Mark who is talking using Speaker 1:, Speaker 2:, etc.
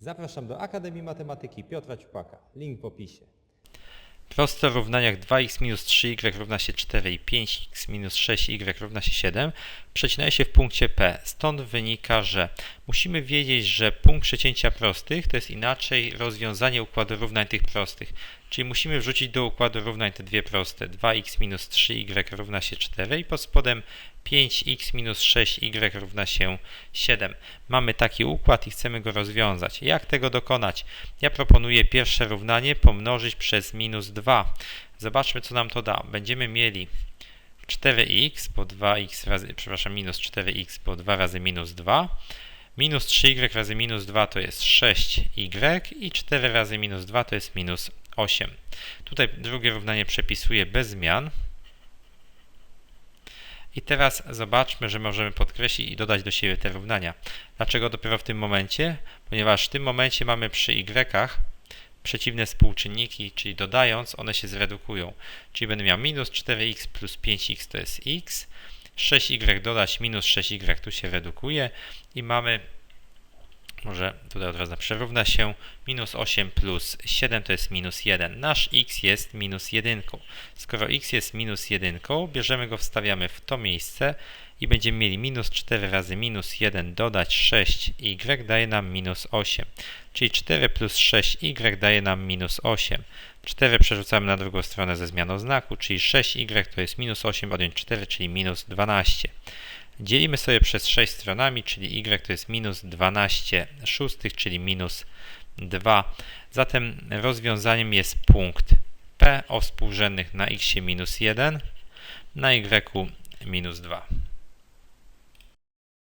Speaker 1: Zapraszam do Akademii Matematyki Piotra Ciupaka. Link w opisie.
Speaker 2: Proste w równaniach 2x minus 3y równa się 4 i 5x minus 6y równa się 7 przecinają się w punkcie P. Stąd wynika, że musimy wiedzieć, że punkt przecięcia prostych to jest inaczej rozwiązanie układu równań tych prostych. Czyli musimy wrzucić do układu równań te dwie proste. 2x minus 3y równa się 4 i pod spodem 5x minus 6y równa się 7. Mamy taki układ i chcemy go rozwiązać. Jak tego dokonać? Ja proponuję pierwsze równanie pomnożyć przez minus 2. Zobaczmy, co nam to da. Będziemy mieli 4x po 2x razy, przepraszam, minus 4x po 2 razy minus 2. Minus 3y razy minus 2 to jest 6y i 4 razy minus 2 to jest minus 8. Tutaj drugie równanie przepisuję bez zmian. I teraz zobaczmy, że możemy podkreślić i dodać do siebie te równania. Dlaczego dopiero w tym momencie? Ponieważ w tym momencie mamy przy y przeciwne współczynniki, czyli dodając one się zredukują. Czyli będę miał minus 4x plus 5x to jest x, 6y dodać minus 6y tu się redukuje i mamy może tutaj od razu przerówna się minus 8 plus 7 to jest minus 1. Nasz x jest minus 1. Skoro x jest minus 1, bierzemy go, wstawiamy w to miejsce i będziemy mieli minus 4 razy minus 1 dodać 6y daje nam minus 8. Czyli 4 plus 6y daje nam minus 8. 4 przerzucamy na drugą stronę ze zmianą znaku, czyli 6y to jest minus 8 odjąć 4, czyli minus 12. Dzielimy sobie przez 6 stronami, czyli y to jest minus 12 szóstych, czyli minus 2. Zatem rozwiązaniem jest punkt P o współrzędnych na x minus 1, na y minus 2.